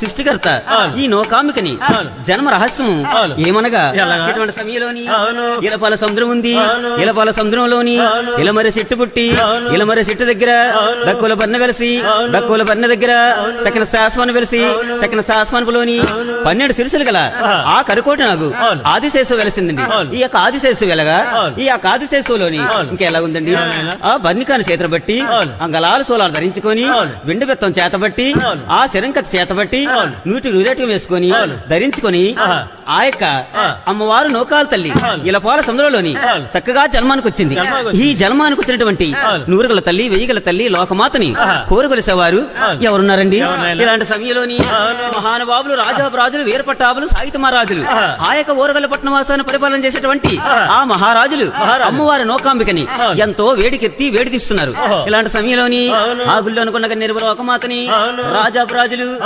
సృష్టికర్త. ఈ నోకామికని. జన్మ రహస్యం. ఏమనగా? ఇటువంటి సమయంలోని. ఇలపాల సముద్రం ఉంది. ఇలపాల సముద్రంలోని. ఇలమరి చెట్టు పుట్టి. ఇలమరి చెట్టు దగ్గర. దక్కుల బన్న వెలిసి. దక్కుల బన్న దగ్గర సకిన శాశ్వాన్ని వెలిసి. సకిన శాశ్వాన్పులోని అవును. పన్నెండు సిరుసులు గల ఆ. కరుకోట నాకు. ఆదిశేషు వెలిసిందండి. ఈ యొక్క ఆదిశేషు వెలగా. ఈ యొక్క ఆదిశేషులోని. ఇంకెలా ఉందండి? ఆ బర్నికాని చేతులు బట్టి అవును. ఆ గలాలు సోలాలు ధరించుకొని. వెండి బెత్తం చేతబట్టి. ఆ శరంకత చేతబట్టి. నూటి నూరేటం వేసుకొని. ధరించుకొని. ఆ యొక్క. అమ్మవారు నౌకాలు తల్లి అవును. ఇలపాల సముద్రంలోని. చక్కగా జన్మానికి వచ్చింది ఈ. జన్మానికి వచ్చినటువంటి. నూరుగల తల్లి వెయ్యిగల తల్లి లోకమాతని అవును. ఎవరున్నారండి ఎవరినైనా? ఇలాంటి సమయంలోని. మహానుభావులు రాజారాజులు వీరపట్టాభులు సాహిత్య మహారాజులు. ఆ యొక్క ఓరగల పట్టణవాసాన్ని పరిపాలన చేసేటువంటి. ఆ మహారాజులు మహారాజులు. అమ్మవారి నౌకాంబికని. ఎంతో వేడికెత్తి వేడి తీస్తున్నారు ఓహో. ఇలాంటి సమయంలోని. ఆ గుళ్ళు అనుకున్న నిర్మల లోకమాతని అవును. రాజారాజులు